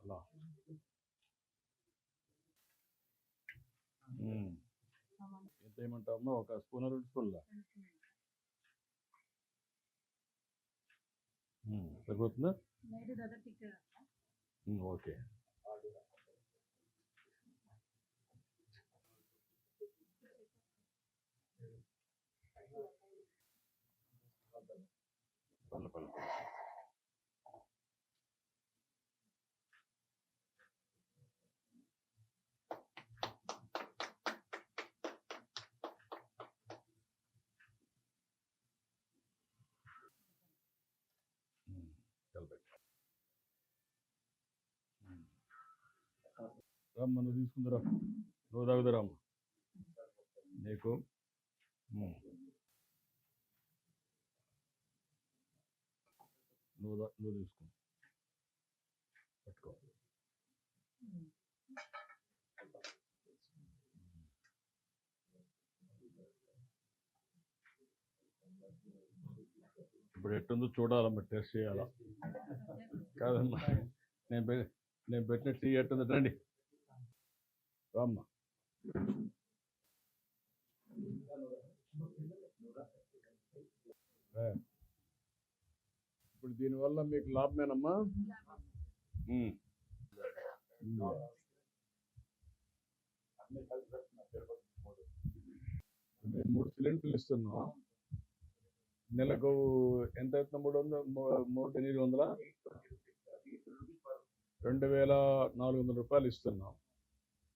అలా. ఎంత ఏమంటావమ్మా ఒక స్పూన్ రెండు స్పూన్ల? సరిపోతుందా? ఓకే. పల్ల పల్ల రామ్మ నువ్వు తీసుకుందరా. నువ్వు తాగుదురామ్మ నీకు? నువ్వు నువ్వు తీసుకో. పట్టుకో. Thank you. ఇప్పుడు ఎట్టుందో చూడాలమ్మా టెస్ట్ చేయాలా? కాదమ్మా నేను నేను పెట్టిన టీ ఎట్టుంది రండి. రామ్మా. ఇప్పుడు దీనివల్ల మీకు లాభమేనమ్మా? మూడు సిలిండర్లు ఇస్తున్నాం. నెలకు ఎంత అవుతుంది మూడు వందల? మూడు ఎనిమిది వందల? రెండు వేల నాలుగు వందల రూపాయలు ఇస్తున్నాం.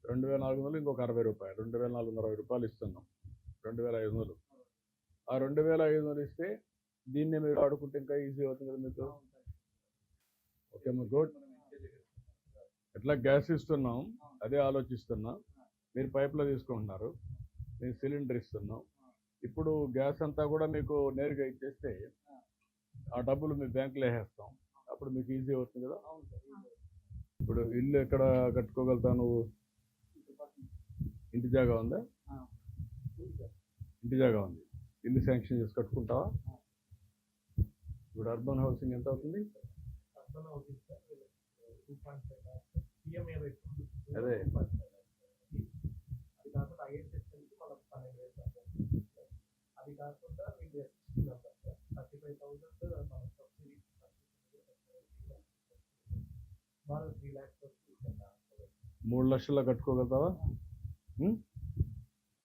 రెండు వేల నాలుగు వందలు ఇంకొక అరవై రూపాయలు. రెండు వేల నాలుగు వందల అరవై రూపాయలు ఇస్తున్నాం. రెండు వేల ఐదు వందలు. ఆ రెండు వేల ఐదు వందలు ఇస్తే దీన్నే మీరు ఆడుకుంటే ఇంకా ఈజీ అవుతుంది కదా మీకు? ఓకే మా గుడ్. ఎట్లా గ్యాస్ ఇస్తున్నాం? అదే ఆలోచిస్తున్నాం. మీరు పైప్లో తీసుకుంటున్నారు. మేము సిలిండర్ ఇస్తున్నాం. ఇప్పుడు గ్యాస్ అంతా కూడా మీకు నేరుగా ఇచ్చేస్తే ఆ డబ్బులు మీ బ్యాంకులో వేసేస్తాం. అప్పుడు మీకు ఈజీ అవుతుంది కదా? ఇప్పుడు ఇల్లు ఎక్కడ కట్టుకోగలుగుతావు నువ్వు ఇంటి జాగా ఉందా? ఇంటి జాగా ఉంది. ఇల్లు శాంక్షన్ చేసి కట్టుకుంటావా? ఇప్పుడు అర్బన్ హౌసింగ్ ఎంత అవుతుంది? అదే. కాకుండా మీకు ST members thirty five thousand subsidy వాళ్ళు త్రీ ల్యాక్స్ మూడు లక్షల్లో కట్టుకోగలుగుతావా